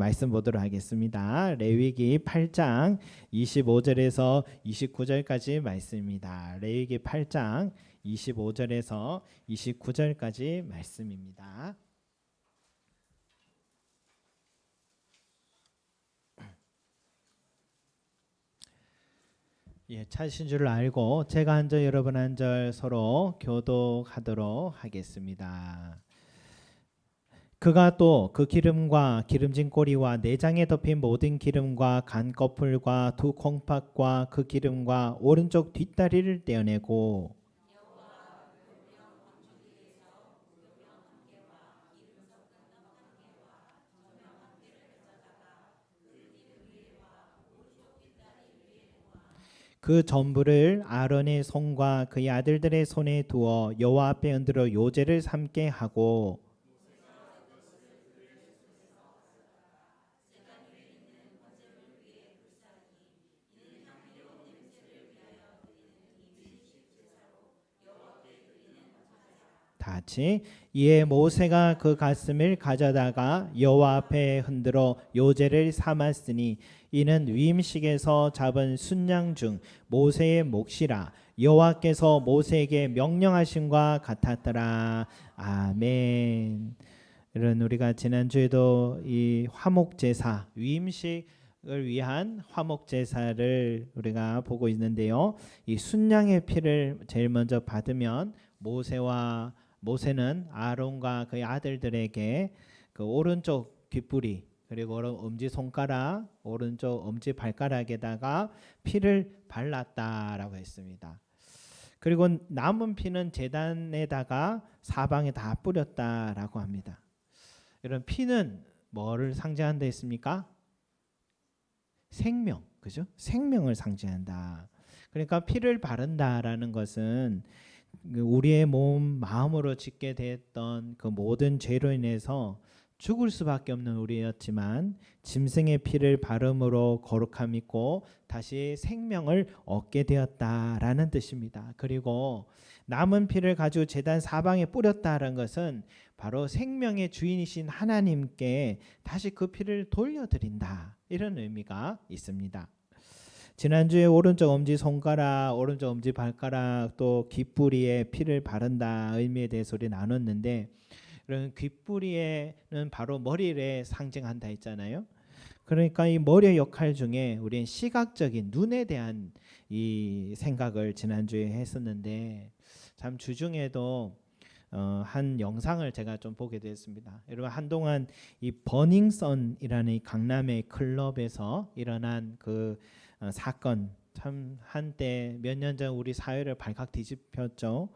말씀 보도록 하겠습니다. 레위기 8장 25절에서 29절까지 말씀입니다. 레위기 8장 25절에서 29절까지 말씀입니다. 예, 찾으신 줄 알고 제가 한 절 여러분 한 절 서로 교독하도록 하겠습니다. 그가 또 그 기름과 기름진 꼬리와 내장에 덮인 모든 기름과 간 거풀과 두 콩팥과 그 기름과 오른쪽 뒷다리를 떼어내고 그 전부를 아론의 손과 그의 아들들의 손에 두어 여호와 앞에 흔들어 요제를 삼게 하고 같이 이에 모세가 그 가슴을 가져다가 여호와 앞에 흔들어 요제를 삼았으니 이는 위임식에서 잡은 순양 중 모세의 몫이라 여호와께서 모세에게 명령하심과 같았더라 아멘. 이런 우리가 지난주에도 이 화목 제사 위임식 을 위한 화목 제사를 우리가 보고 있는데요. 이 순양의 피를 제일 먼저 받으면 모세와 모세는 아론과 그의 아들들에게 그 오른쪽 귓불이 그리고 엄지 손가락, 오른쪽 엄지 발가락에다가 피를 발랐다라고 했습니다. 그리고 남은 피는 제단에다가 사방에 다 뿌렸다라고 합니다. 이런 피는 뭐를 상징한다 했습니까? 생명, 그죠? 생명을 상징한다. 그러니까 피를 바른다라는 것은 그 우리의 몸 마음으로 짓게 됐던 그 모든 죄로 인해서 죽을 수밖에 없는 우리였지만 짐승의 피를 바름으로 거룩함 있고 다시 생명을 얻게 되었다라는 뜻입니다. 그리고 남은 피를 가지고 제단 사방에 뿌렸다라는 것은 바로 생명의 주인이신 하나님께 다시 그 피를 돌려드린다 이런 의미가 있습니다. 지난주에 오른쪽 엄지 손가락, 오른쪽 엄지 발가락 또 귓부리에 피를 바른다 의미에 대해서 우리 나눴는데 그런 귓부리에는 바로 머리를 상징한다 했잖아요. 그러니까 이 머리의 역할 중에 우리는 시각적인 눈에 대한 이 생각을 지난주에 했었는데 참 주중에도 어, 한 영상을 제가 좀 보게 됐습니다. 여러분 한동안 이 버닝썬이라는 이 강남의 클럽에서 일어난 그 어, 사건 참 한때 몇 년 전 우리 사회를 발칵 뒤집혔죠.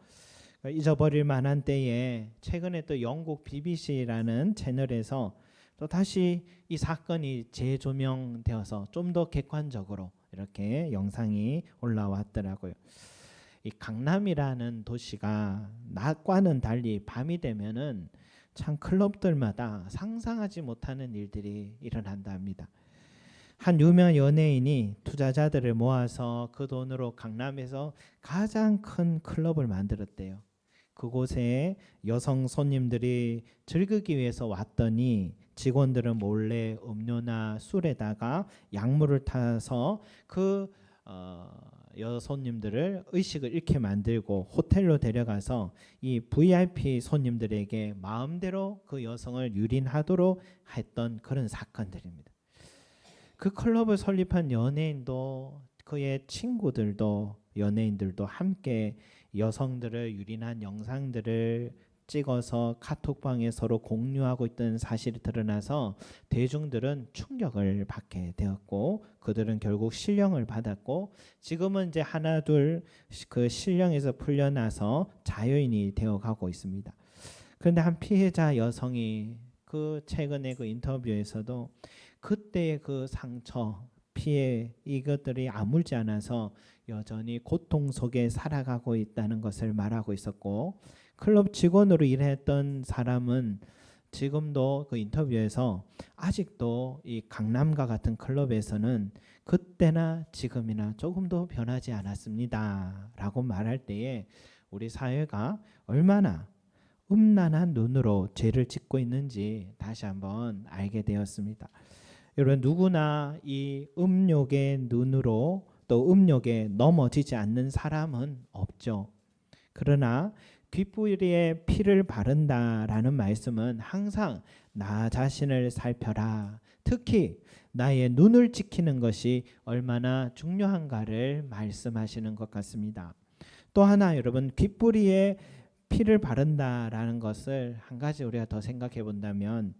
잊어버릴 만한 때에 최근에 또 영국 BBC라는 채널에서 또 다시 이 사건이 재조명되어서 좀 더 객관적으로 이렇게 영상이 올라왔더라고요. 이 강남이라는 도시가 낮과는 달리 밤이 되면은 참 클럽들마다 상상하지 못하는 일들이 일어난다 합니다. 한 유명 연예인이 투자자들을 모아서 그 돈으로 강남에서 가장 큰 클럽을 만들었대요. 그곳에 여성 손님들이 즐기기 위해서 왔더니 직원들은 몰래 음료나 술에다가 약물을 타서 그 어, 여손님들을 의식을 잃게 만들고 호텔로 데려가서 이 VIP 손님들에게 마음대로 그 여성을 유린하도록 했던 그런 사건들입니다. 그 클럽을 설립한 연예인도 그의 친구들도 연예인들도 함께 여성들을 유린한 영상들을 찍어서 카톡방에 서로 공유하고 있던 사실이 드러나서 대중들은 충격을 받게 되었고 그들은 결국 실형을 받았고 지금은 이제 하나 둘 그 실형에서 풀려나서 자유인이 되어 가고 있습니다. 그런데 한 피해자 여성이 그 최근에 그 인터뷰에서도 그때의 그 상처, 피해 이것들이 아물지 않아서 여전히 고통 속에 살아가고 있다는 것을 말하고 있었고 클럽 직원으로 일했던 사람은 지금도 그 인터뷰에서 아직도 이 강남과 같은 클럽에서는 그때나 지금이나 조금도 변하지 않았습니다라고 말할 때에 우리 사회가 얼마나 음란한 눈으로 죄를 짓고 있는지 다시 한번 알게 되었습니다. 여러분 누구나 이 음욕의 눈으로 또 음욕에 넘어지지 않는 사람은 없죠. 그러나 귓불에 피를 바른다라는 말씀은 항상 나 자신을 살펴라. 특히 나의 눈을 지키는 것이 얼마나 중요한가를 말씀하시는 것 같습니다. 또 하나 여러분 귓불이에 피를 바른다라는 것을 한 가지 우리가 더 생각해 본다면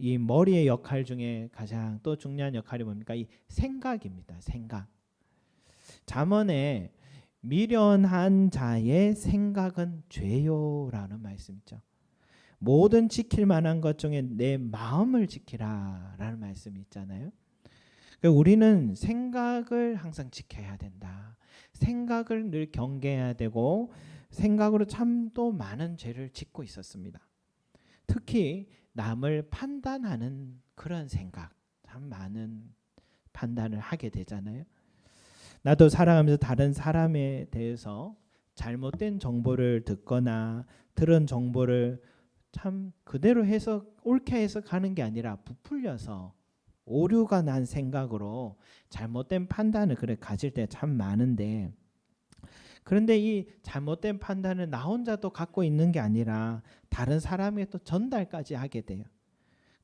이 머리의 역할 중에 가장 또 중요한 역할이 뭡니까? 이 생각입니다. 생각. 잠언에 미련한 자의 생각은 죄요라는 말씀 있죠. 모든 지킬 만한 것 중에 내 마음을 지키라라는 말씀이 있잖아요. 그러니까 우리는 생각을 항상 지켜야 된다. 생각을 늘 경계해야 되고 생각으로 참 또 많은 죄를 짓고 있었습니다. 특히 남을 판단하는 그런 생각, 참 많은 판단을 하게 되잖아요. 나도 살아가면서 다른 사람에 대해서 잘못된 정보를 듣거나 들은 정보를 참 그대로 해서 옳게 해서 가는 게 아니라 부풀려서 오류가 난 생각으로 잘못된 판단을 그래 가질 때 참 많은데 그런데 이 잘못된 판단을 나 혼자도 갖고 있는 게 아니라 다른 사람에게 또 전달까지 하게 돼요.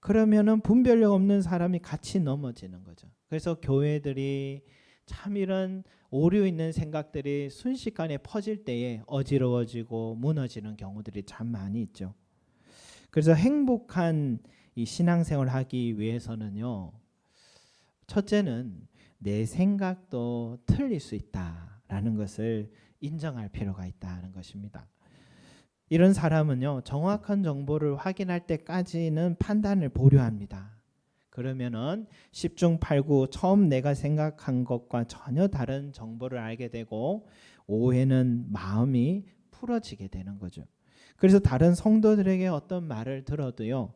그러면은 분별력 없는 사람이 같이 넘어지는 거죠. 그래서 교회들이 참 이런 오류 있는 생각들이 순식간에 퍼질 때에 어지러워지고 무너지는 경우들이 참 많이 있죠. 그래서 행복한 이 신앙생활 하기 위해서는요. 첫째는 내 생각도 틀릴 수 있다라는 것을 인정할 필요가 있다는 것입니다. 이런 사람은요. 정확한 정보를 확인할 때까지는 판단을 보류합니다. 그러면은 10중 8구 처음 내가 생각한 것과 전혀 다른 정보를 알게 되고 오해는 마음이 풀어지게 되는 거죠. 그래서 다른 성도들에게 어떤 말을 들어도요.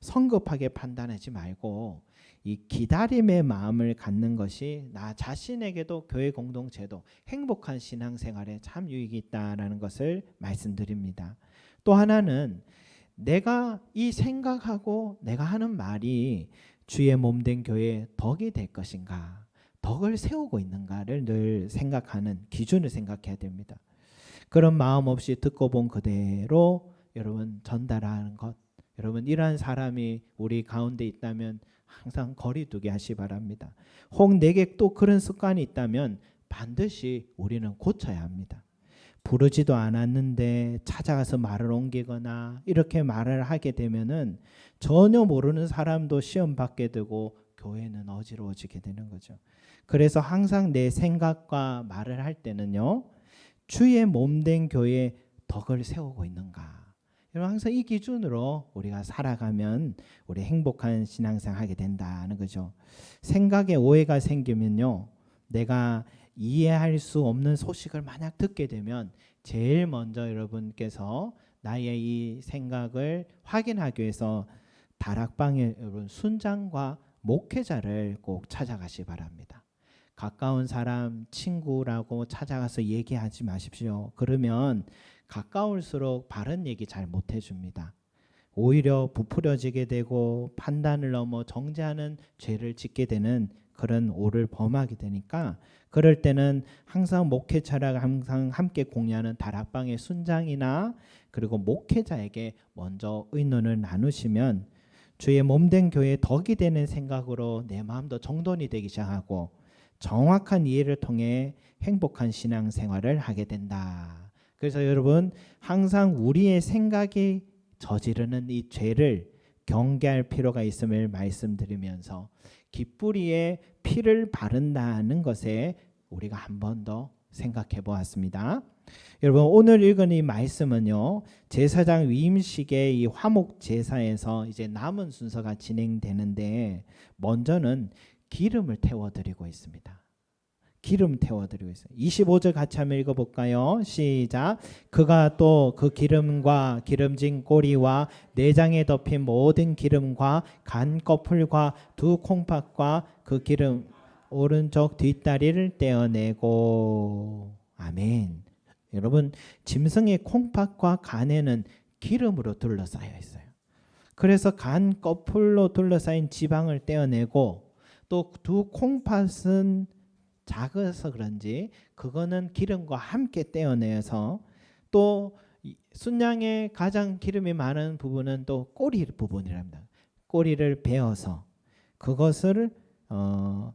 성급하게 판단하지 말고 이 기다림의 마음을 갖는 것이 나 자신에게도 교회 공동체도 행복한 신앙생활에 참 유익이 있다라는 것을 말씀드립니다. 또 하나는 내가 이 생각하고 내가 하는 말이 주의 몸 된 교회에 덕이 될 것인가, 덕을 세우고 있는가를 늘 생각하는 기준을 생각해야 됩니다. 그런 마음 없이 듣고 본 그대로 여러분 전달하는 것, 여러분 이러한 사람이 우리 가운데 있다면 항상 거리두기 하시 바랍니다. 혹 내게 또 그런 습관이 있다면 반드시 우리는 고쳐야 합니다. 부르지도 않았는데 찾아가서 말을 옮기거나 이렇게 말을 하게 되면은 전혀 모르는 사람도 시험 받게 되고 교회는 어지러워지게 되는 거죠. 그래서 항상 내 생각과 말을 할 때는요. 주의 몸 된 교회에 덕을 세우고 있는가? 여러분 항상 이 기준으로 우리가 살아가면 우리 행복한 신앙생활 하게 된다는 거죠. 생각에 오해가 생기면요. 내가 이해할 수 없는 소식을 만약 듣게 되면 제일 먼저 여러분께서 나의 이 생각을 확인하기 위해서 다락방에 여러분 순장과 목회자를 꼭 찾아가시 바랍니다. 가까운 사람 친구라고 찾아가서 얘기하지 마십시오. 그러면 가까울수록 바른 얘기 잘 못 해줍니다. 오히려 부풀어지게 되고 판단을 넘어 정죄하는 죄를 짓게 되는 그런 오를 범하게 되니까 그럴 때는 항상 목회자랑 항상 함께 공유하는 다락방의 순장이나 그리고 목회자에게 먼저 의논을 나누시면 주의 몸된 교회 덕이 되는 생각으로 내 마음도 정돈이 되기 시작하고 정확한 이해를 통해 행복한 신앙 생활을 하게 된다. 그래서 여러분 항상 우리의 생각이 저지르는 이 죄를 경계할 필요가 있음을 말씀드리면서 깃뿌리에 피를 바른다는 것에 우리가 한 번 더 생각해 보았습니다. 여러분 오늘 읽은 이 말씀은요 제사장 위임식의 이 화목 제사에서 이제 남은 순서가 진행되는데 먼저는 기름을 태워 드리고 있습니다. 기름 태워드리고 있어요. 25절 같이 한번 읽어볼까요? 시작. 그가 또 그 기름과 기름진 꼬리와 내장에 덮인 모든 기름과 간 거풀과 두 콩팥과 그 기름 오른쪽 뒷다리를 떼어내고 아멘. 여러분 짐승의 콩팥과 간에는 기름으로 둘러싸여 있어요. 그래서 간 거풀로 둘러싸인 지방을 떼어내고 또 두 콩팥은 작아서 그런지 그거는 기름과 함께 떼어내서 또이 순양의 가장 기름이 많은 부분은 또 꼬리 부분이랍니다. 꼬리를 베어서 그것을 어,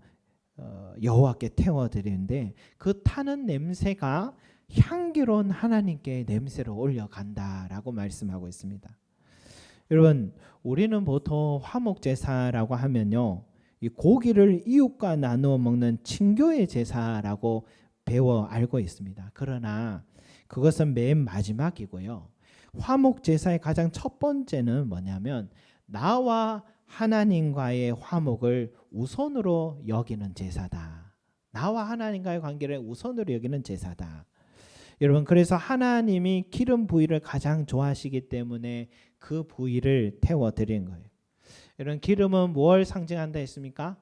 어, 여호와께 태워 드리는데 그 타는 냄새가 향기로운 하나님께 냄새를 올려간다라고 말씀하고 있습니다. 여러분, 우리는 보통 화목 제사라고 하면요. 이 고기를 이웃과 나누어 먹는 친교의 제사라고 배워 알고 있습니다. 그러나 그것은 맨 마지막이고요. 화목 제사의 가장 첫 번째는 뭐냐면 나와 하나님과의 화목을 우선으로 여기는 제사다. 나와 하나님과의 관계를 우선으로 여기는 제사다. 여러분 그래서 하나님이 기름 부위를 가장 좋아하시기 때문에 그 부위를 태워 드린 거예요. 여러분 기름은 뭘 상징한다 했습니까?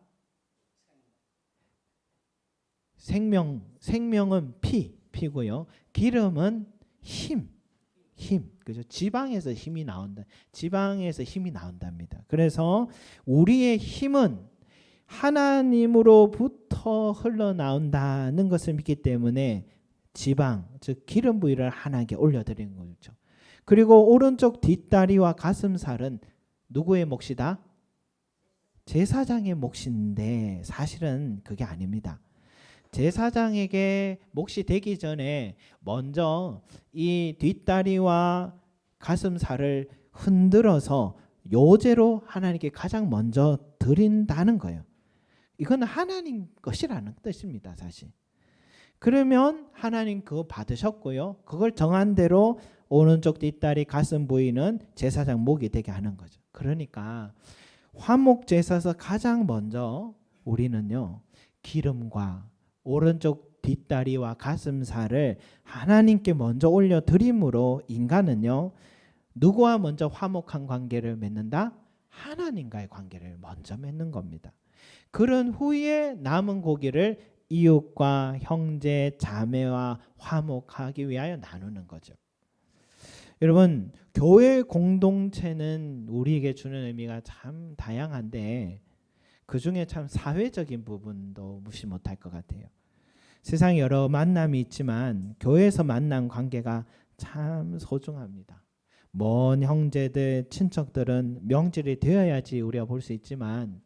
생명 생명은 피 피고요. 기름은 힘 힘. 그죠? 지방에서 힘이 나온다. 지방에서 힘이 나온답니다. 그래서 우리의 힘은 하나님으로부터 흘러나온다는 것을 믿기 때문에 지방, 즉 기름 부위를 하나님께 올려드리는 거죠. 그리고 오른쪽 뒷다리와 가슴살은 누구의 몫이다? 제사장의 몫인데 사실은 그게 아닙니다. 제사장에게 몫이 되기 전에 먼저 이 뒷다리와 가슴살을 흔들어서 요제로 하나님께 가장 먼저 드린다는 거예요. 이건 하나님 것이라는 뜻입니다, 사실. 그러면 하나님 그거 받으셨고요. 그걸 정한 대로 오른쪽 뒷다리 가슴 부위는 제사장 목이 되게 하는 거죠. 그러니까 화목 제사에서 가장 먼저 우리는요 기름과 오른쪽 뒷다리와 가슴살을 하나님께 먼저 올려 드림으로 인간은요 누구와 먼저 화목한 관계를 맺는다? 하나님과의 관계를 먼저 맺는 겁니다. 그런 후에 남은 고기를 이웃과 형제, 자매와 화목하기 위하여 나누는 거죠. 여러분, 교회 공동체는 우리에게 주는 의미가 참 다양한데 그 중에 참 사회적인 부분도 무시 못할 것 같아요. 세상 여러 만남이 있지만 교회에서 만난 관계가 참 소중합니다. 먼 형제들, 친척들은 명절이 되어야지 우리가 볼 수 있지만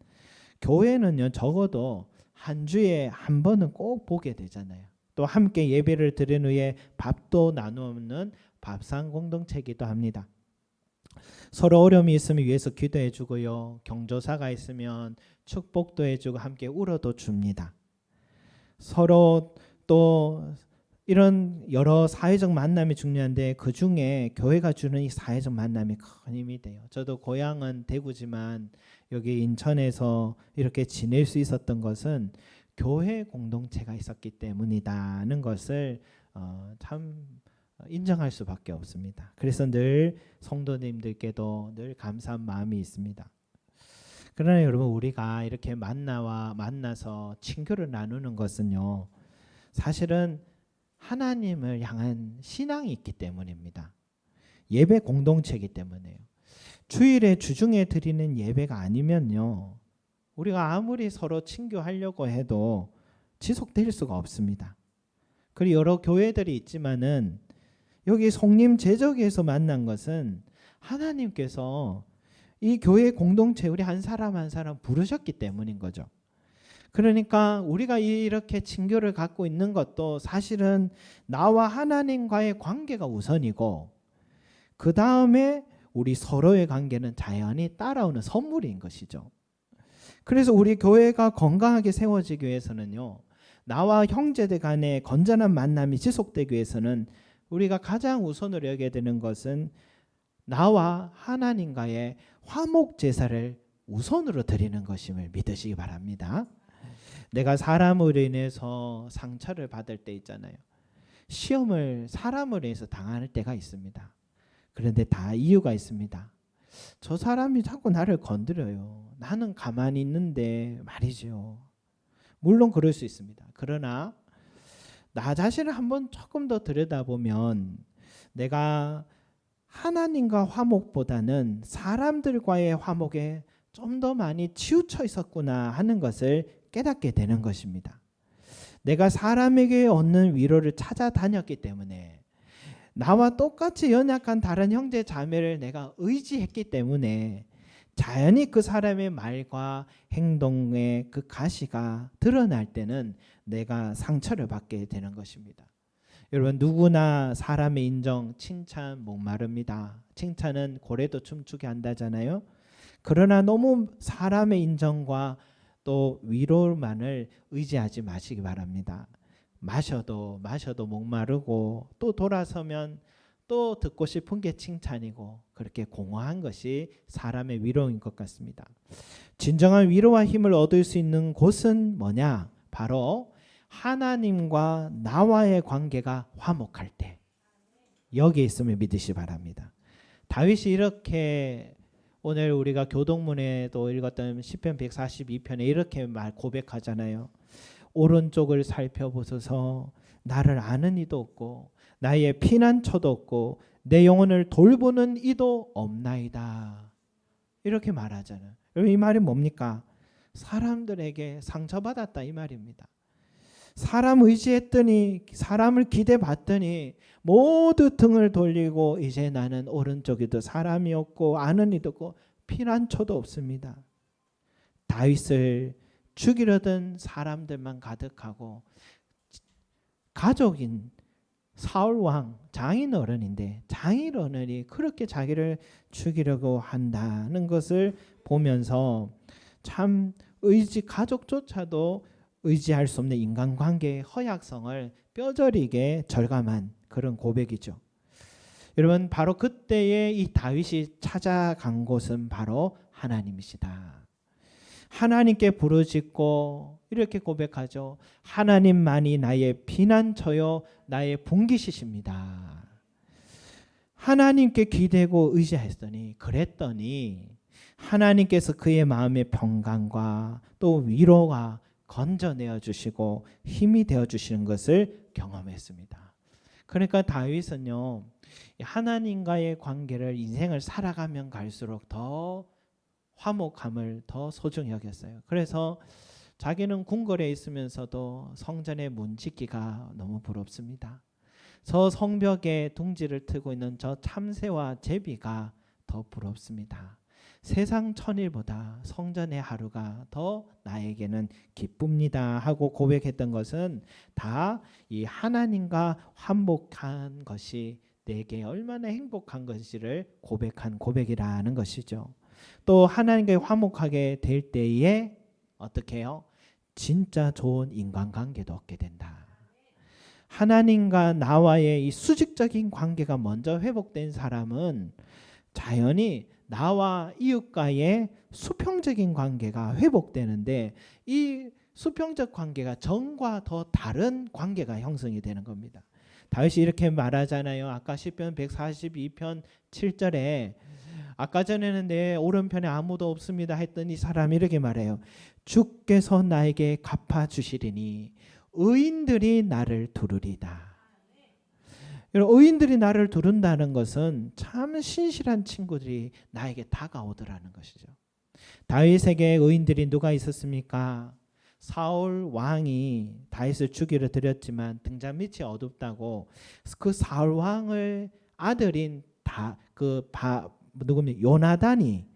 교회는요 적어도 한 주에 한 번은 꼭 보게 되잖아요. 또 함께 예배를 드린 후에 밥도 나누는 밥상 공동체이기도 합니다. 서로 어려움이 있으면 위해서 기도해 주고요. 경조사가 있으면 축복도 해 주고 함께 울어도 줍니다. 서로 또 이런 여러 사회적 만남이 중요한데 그 중에 교회가 주는 이 사회적 만남이 큰 힘이 돼요. 저도 고향은 대구지만 여기 인천에서 이렇게 지낼 수 있었던 것은 교회 공동체가 있었기 때문이다는 것을 어, 참 인정할 수밖에 없습니다. 그래서 늘 성도님들께도 늘 감사한 마음이 있습니다. 그러나 여러분 우리가 이렇게 만나와 만나서 친교를 나누는 것은요. 사실은 하나님을 향한 신앙이 있기 때문입니다. 예배 공동체이기 때문에요. 주일에 주중에 드리는 예배가 아니면요. 우리가 아무리 서로 친교하려고 해도 지속될 수가 없습니다. 그리고 여러 교회들이 있지만은 여기 송림 제적에서 만난 것은 하나님께서 이 교회 공동체 우리 한 사람 한 사람 부르셨기 때문인 거죠. 그러니까 우리가 이렇게 친교를 갖고 있는 것도 사실은 나와 하나님과의 관계가 우선이고 그 다음에 우리 서로의 관계는 자연히 따라오는 선물인 것이죠. 그래서 우리 교회가 건강하게 세워지기 위해서는요. 나와 형제들 간의 건전한 만남이 지속되기 위해서는 우리가 가장 우선으로 여겨야 되는 것은 나와 하나님과의 화목 제사를 우선으로 드리는 것임을 믿으시기 바랍니다. 내가 사람으로 인해서 상처를 받을 때 있잖아요. 시험을 사람으로 인해서 당할 때가 있습니다. 그런데 다 이유가 있습니다. 저 사람이 자꾸 나를 건드려요. 나는 가만히 있는데 말이죠. 물론 그럴 수 있습니다. 그러나 나 자신을 한번 조금 더 들여다보면 내가 하나님과 화목보다는 사람들과의 화목에 좀 더 많이 치우쳐 있었구나 하는 것을 깨닫게 되는 것입니다. 내가 사람에게 얻는 위로를 찾아다녔기 때문에 나와 똑같이 연약한 다른 형제 자매를 내가 의지했기 때문에 자연히 그 사람의 말과 행동의 그 가시가 드러날 때는 내가 상처를 받게 되는 것입니다. 여러분 누구나 사람의 인정, 칭찬 목마릅니다. 칭찬은 고래도 춤추게 한다잖아요. 그러나 너무 사람의 인정과 또 위로만을 의지하지 마시기 바랍니다. 마셔도 마셔도 목마르고 또 돌아서면 또 듣고 싶은 게 칭찬이고 그렇게 공허한 것이 사람의 위로인 것 같습니다. 진정한 위로와 힘을 얻을 수 있는 곳은 뭐냐? 바로 하나님과 나와의 관계가 화목할 때 여기 있음을 믿으시 바랍니다. 다윗이 이렇게 오늘 우리가 교동문에도 읽었던 시편 142편에 이렇게 말 고백하잖아요. 오른쪽을 살펴보소서 나를 아는 이도 없고 나의 피난처도 없고 내 영혼을 돌보는 이도 없나이다. 이렇게 말하잖아요. 여러분 이 말이 뭡니까? 사람들에게 상처받았다 이 말입니다. 사람 의지했더니 사람을 기대봤더니 모두 등을 돌리고 이제 나는 오른쪽에도 사람이 없고 아는 이도 없고 피난처도 없습니다. 다윗을 죽이려던 사람들만 가득하고 가족인 사울 왕 장인 어른인데 장인 어른이 그렇게 자기를 죽이려고 한다는 것을 보면서 참 의지 가족조차도 의지할 수 없는 인간관계의 허약성을 뼈저리게 절감한 그런 고백이죠. 여러분 바로 그때에 이 다윗이 찾아간 곳은 바로 하나님이시다. 하나님께 부르짖고 이렇게 고백하죠. 하나님만이 나의 피난처요 나의 분기시십니다. 하나님께 기대고 의지했더니 그랬더니 하나님께서 그의 마음의 평강과 또 위로가 건져내어 주시고 힘이 되어 주시는 것을 경험했습니다. 그러니까 다윗은요 하나님과의 관계를 인생을 살아가면 갈수록 더 화목함을 더 소중히 여겼어요. 그래서 자기는 궁궐에 있으면서도 성전의 문 짓기가 너무 부럽습니다. 저 성벽에 둥지를 트고 있는 저 참새와 제비가 더 부럽습니다. 세상 천일보다 성전의 하루가 더 나에게는 기쁩니다 하고 고백했던 것은 다 이 하나님과 화목한 것이 내게 얼마나 행복한 것인지를 고백한 고백이라는 것이죠. 또 하나님과 화목하게 될 때에 어떻게 해요? 진짜 좋은 인간관계도 얻게 된다. 하나님과 나와의 이 수직적인 관계가 먼저 회복된 사람은 자연히 나와 이웃과의 수평적인 관계가 회복되는데 이 수평적 관계가 정과 더 다른 관계가 형성이 되는 겁니다. 다윗이 이렇게 말하잖아요. 아까 시편 142편 7절에 아까 전에는 내 오른편에 아무도 없습니다 했더니 사람이 이렇게 말해요. 주께서 나에게 갚아 주시리니 의인들이 나를 두르리다. 의인들이 나를 두른다는 것은 참 신실한 친구들이 나에게 다가오더라는 것이죠. 다윗에게 의인들이 누가 있었습니까? 사울 왕이 다윗을 죽이려 들였지만 등잔 밑이 어둡다고 그 사울 왕을 아들인 다 그 누굽니까 요나단이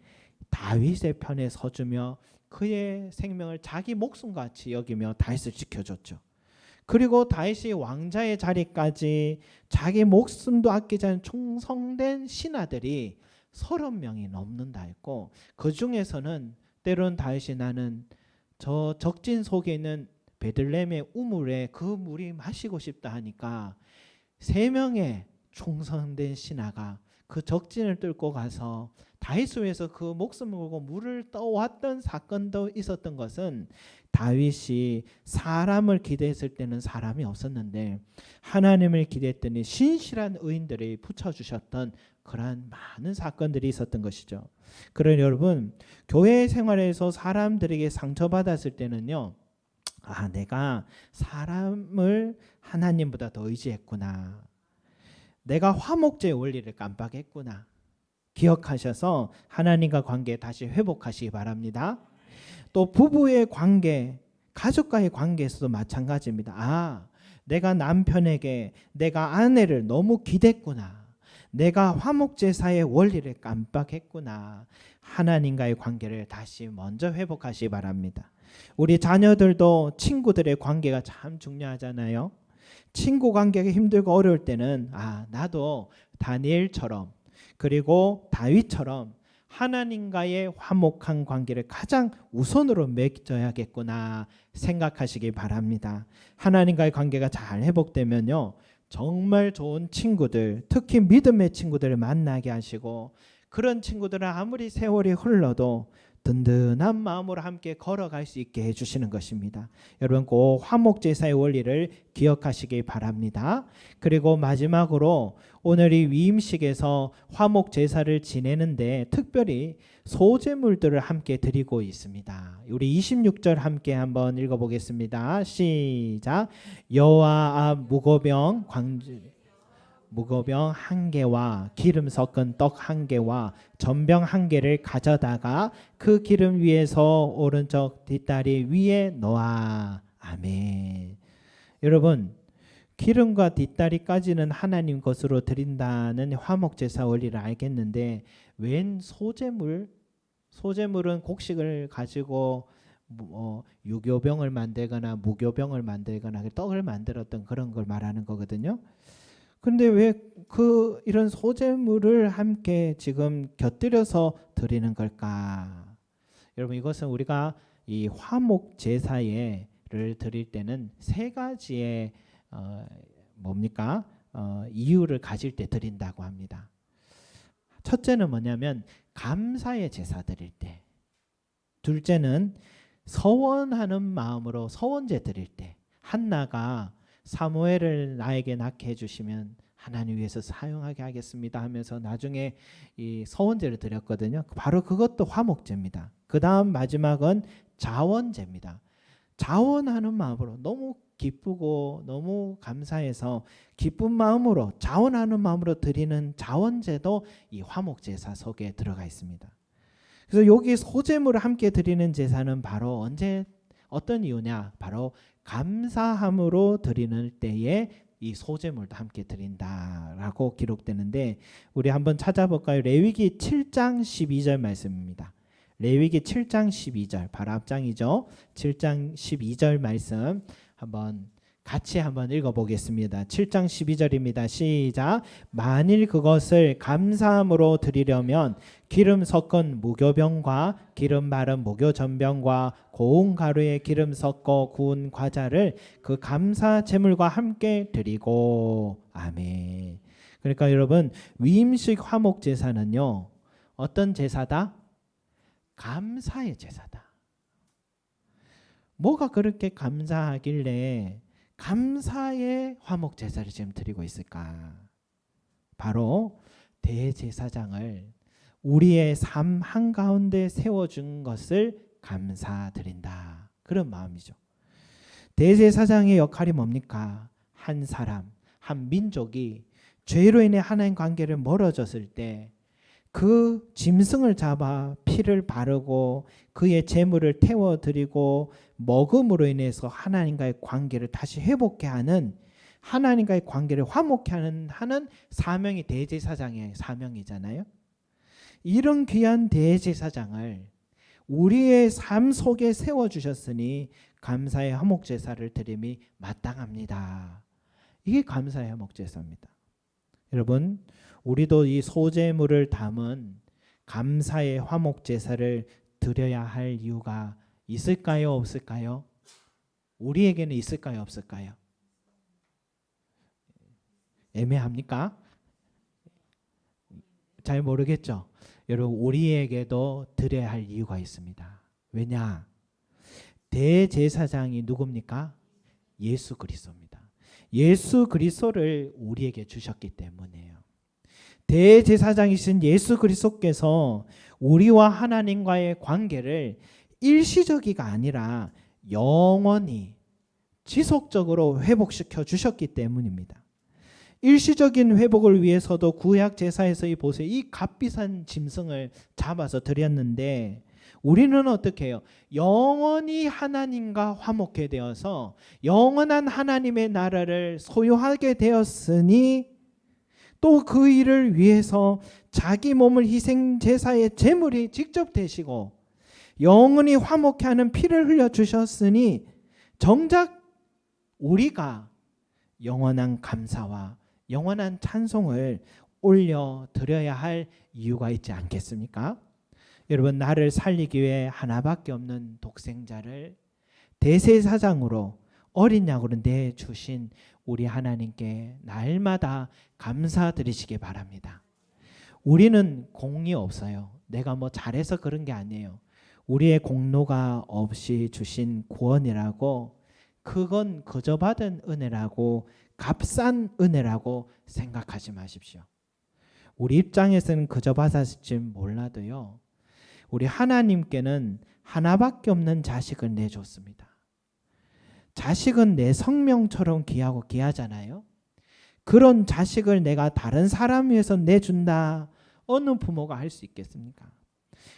다윗의 편에 서주며 그의 생명을 자기 목숨같이 여기며 다윗을 지켜줬죠. 그리고 다윗이 왕자의 자리까지 자기 목숨도 아끼지 않은 충성된 신하들이 서른 명이 넘는다 했고 그 중에서는 때론 다윗이 나는 저 적진 속에 있는 베들렘의 우물에 그 물이 마시고 싶다 하니까 세 명의 충성된 신하가 그 적진을 뚫고 가서 다윗수에서 그 목숨을 걸고 물을 떠왔던 사건도 있었던 것은 다윗이 사람을 기대했을 때는 사람이 없었는데 하나님을 기대했더니 신실한 의인들이 붙여주셨던 그러한 많은 사건들이 있었던 것이죠. 그러니 여러분 교회 생활에서 사람들에게 상처받았을 때는요. 아 내가 사람을 하나님보다 더 의지했구나. 내가 화목제의 원리를 깜빡했구나. 기억하셔서 하나님과 관계 다시 회복하시기 바랍니다. 또 부부의 관계, 가족과의 관계에서도 마찬가지입니다. 아, 내가 남편에게 내가 아내를 너무 기댔구나. 내가 화목제사의 원리를 깜빡했구나. 하나님과의 관계를 다시 먼저 회복하시기 바랍니다. 우리 자녀들도 친구들의 관계가 참 중요하잖아요. 친구 관계가 힘들고 어려울 때는 아, 나도 다니엘처럼 그리고 다윗처럼 하나님과의 화목한 관계를 가장 우선으로 맺어야겠구나 생각하시기 바랍니다. 하나님과의 관계가 잘 회복되면요. 정말 좋은 친구들, 특히 믿음의 친구들을 만나게 하시고 그런 친구들은 아무리 세월이 흘러도 든든한 마음으로 함께 걸어갈 수 있게 해주시는 것입니다. 여러분 꼭 화목제사의 원리를 기억하시기 바랍니다. 그리고 마지막으로 오늘 이 위임식에서 화목제사를 지내는데 특별히 소제물들을 함께 드리고 있습니다. 우리 26절 함께 한번 읽어보겠습니다. 시작. 여호와 앞 무고병 광주 무거병 한 개와 기름 섞은 떡 한 개와 전병 한 개를 가져다가 그 기름 위에서 오른쪽 뒷다리 위에 놓아 아멘. 여러분 기름과 뒷다리까지는 하나님 것으로 드린다는 화목제사 원리를 알겠는데 웬 소재물 소재물은 곡식을 가지고 뭐 유교병을 만들거나 무교병을 만들거나 떡을 만들었던 그런 걸 말하는 거거든요. 근데 왜 그 이런 소재물을 함께 지금 곁들여서 드리는 걸까? 여러분 이것은 우리가 이 화목 제사예를 드릴 때는 세 가지의 어, 뭡니까 어, 이유를 가질 때 드린다고 합니다. 첫째는 뭐냐면 감사의 제사 드릴 때, 둘째는 서원하는 마음으로 서원제 드릴 때, 한나가 사무엘을 나에게 낳게 해주시면 하나님 위해서 사용하게 하겠습니다 하면서 나중에 이 서원제를 드렸거든요. 바로 그것도 화목제입니다. 그 다음 마지막은 자원제입니다. 자원하는 마음으로 너무 기쁘고 너무 감사해서 기쁜 마음으로 자원하는 마음으로 드리는 자원제도 이 화목제사 속에 들어가 있습니다. 그래서 여기 소제물을 함께 드리는 제사는 바로 언제 어떤 이유냐? 바로 감사함으로 드리는 때에 이 소재물도 함께 드린다라고 기록되는데 우리 한번 찾아볼까요? 레위기 7장 12절 말씀입니다. 레위기 7장 12절 바로 앞장이죠. 7장 12절 말씀 한번 같이 한번 읽어보겠습니다. 7장 12절입니다. 시작. 만일 그것을 감사함으로 드리려면 기름 섞은 무교병과 기름 바른 무교전병과 고운 가루에 기름 섞어 구운 과자를 그 감사 제물과 함께 드리고 아멘. 그러니까 여러분 위임식 화목 제사는요 어떤 제사다? 감사의 제사다. 뭐가 그렇게 감사하길래 감사의 화목 제사를 지금 드리고 있을까? 바로 대제사장을 우리의 삶 한가운데 세워준 것을 감사드린다. 그런 마음이죠. 대제사장의 역할이 뭡니까? 한 사람, 한 민족이 죄로 인해 하나님 관계를 멀어졌을 때 그 짐승을 잡아 피를 바르고 그의 재물을 태워 드리고 먹음으로 인해서 하나님과의 관계를 다시 회복케 하는 하나님과의 관계를 화목케 하는 하는 사명이 대제사장의 사명이잖아요. 이런 귀한 대제사장을 우리의 삶 속에 세워 주셨으니 감사의 화목 제사를 드림이 마땅합니다. 이게 감사의 화목 제사입니다. 여러분, 우리도 이 소재물을 담은 감사의 화목 제사를 드려야 할 이유가 있을까요, 없을까요? 우리에게는 있을까요, 없을까요? 애매합니까? 잘 모르겠죠. 여러분 우리에게도 드려야 할 이유가 있습니다. 왜냐? 대제사장이 누굽니까? 예수 그리스도입니다. 예수 그리스도를 우리에게 주셨기 때문에요. 대제사장이신 예수 그리스도께서 우리와 하나님과의 관계를 일시적이가 아니라 영원히 지속적으로 회복시켜 주셨기 때문입니다. 일시적인 회복을 위해서도 구약 제사에서 이 보세요. 이 값비싼 짐승을 잡아서 드렸는데 우리는 어떻게 해요? 영원히 하나님과 화목해 되어서 영원한 하나님의 나라를 소유하게 되었으니 또 그 일을 위해서 자기 몸을 희생 제사의 제물이 직접 되시고 영원히 화목해 하는 피를 흘려 주셨으니 정작 우리가 영원한 감사와 영원한 찬송을 올려 드려야 할 이유가 있지 않겠습니까? 여러분 나를 살리기 위해 하나밖에 없는 독생자를 대세사장으로 어린 양으로 내 주신 우리 하나님께 날마다 감사드리시기 바랍니다. 우리는 공이 없어요. 내가 뭐 잘해서 그런 게 아니에요. 우리의 공로가 없이 주신 구원이라고 그건 그저 받은 은혜라고 값싼 은혜라고 생각하지 마십시오. 우리 입장에서는 그저 받았을지 몰라도요. 우리 하나님께는 하나밖에 없는 자식을 내줬습니다. 자식은 내 성명처럼 귀하고 귀하잖아요. 그런 자식을 내가 다른 사람 위해서 내준다. 어느 부모가 할 수 있겠습니까?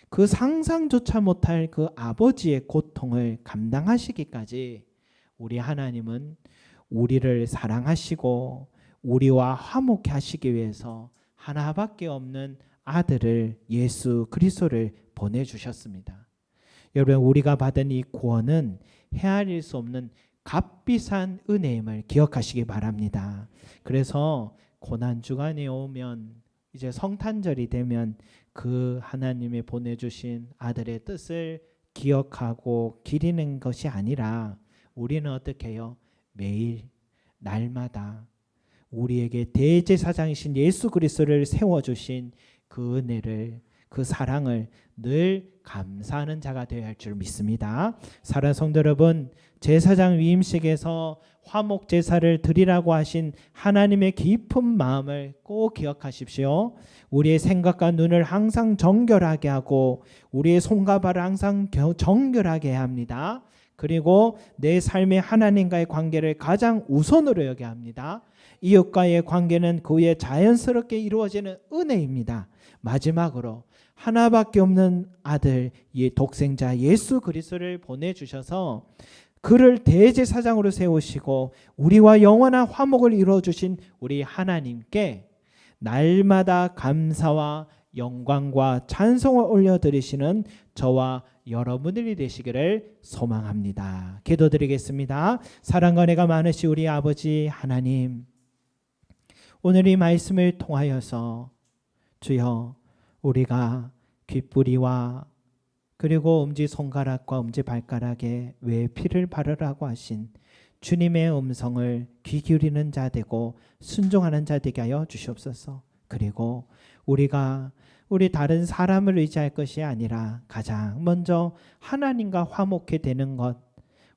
그 상상조차 못할 그 아버지의 고통을 감당하시기까지 우리 하나님은 우리를 사랑하시고 우리와 화목해 하시기 위해서 하나밖에 없는 아들을 예수 그리스도를 보내 주셨습니다. 여러분 우리가 받은 이 구원은 헤아릴 수 없는 값비싼 은혜임을 기억하시기 바랍니다. 그래서 고난 주간에 오면 이제 성탄절이 되면 그 하나님의 보내주신 아들의 뜻을 기억하고 기리는 것이 아니라 우리는 어떻게 해요? 매일 날마다 우리에게 대제사장이신 예수 그리스도를 세워 주신 그 은혜를 그 사랑을 늘 감사하는 자가 되어야 할 줄 믿습니다. 사랑하는 성도 여러분, 제사장 위임식에서 화목 제사를 드리라고 하신 하나님의 깊은 마음을 꼭 기억하십시오. 우리의 생각과 눈을 항상 정결하게 하고 우리의 손과 발을 항상 정결하게 해야 합니다. 그리고 내 삶의 하나님과의 관계를 가장 우선으로 여겨야 합니다. 이웃과의 관계는 그 위에 자연스럽게 이루어지는 은혜입니다. 마지막으로 하나밖에 없는 아들 이 독생자 예수 그리스도를 보내 주셔서 그를 대제사장으로 세우시고 우리와 영원한 화목을 이루어 주신 우리 하나님께 날마다 감사와 영광과 찬송을 올려 드리시는 저와 여러분들이 되시기를 소망합니다. 기도드리겠습니다. 사랑과 은혜가 많으시 우리 아버지 하나님 오늘 이 말씀을 통하여서 주여 우리가 귓뿌리와 그리고 엄지 손가락과 엄지 발가락에 왜 피를 바르라고 하신 주님의 음성을 귀 기울이는 자 되고 순종하는 자 되게 하여 주시옵소서. 그리고 우리가 우리 다른 사람을 의지할 것이 아니라 가장 먼저 하나님과 화목해 되는 것,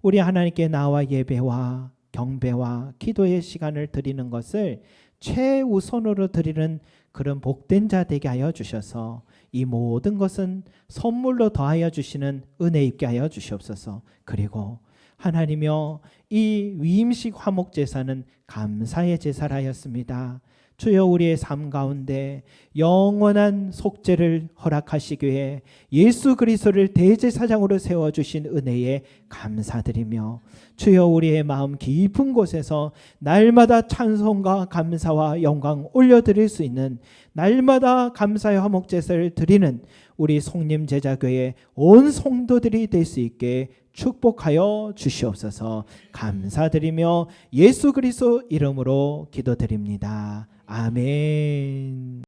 우리 하나님께 나와 예배와 경배와 기도의 시간을 드리는 것을 최우선으로 드리는 그런 복된 자 되게 하여 주셔서 이 모든 것은 선물로 더하여 주시는 은혜 있게 하여 주시옵소서. 그리고 하나님여 이 위임식 화목 제사는 감사의 제사라였습니다. 주여 우리의 삶 가운데 영원한 속죄를 허락하시기 위해 예수 그리스도를 대제사장으로 세워 주신 은혜에 감사드리며 주여 우리의 마음 깊은 곳에서 날마다 찬송과 감사와 영광 올려 드릴 수 있는 날마다 감사의 화목 제사를 드리는 우리 송림 제자교회 온 성도들이 될 수 있게 축복하여 주시옵소서 감사드리며 예수 그리스도 이름으로 기도드립니다. 아멘.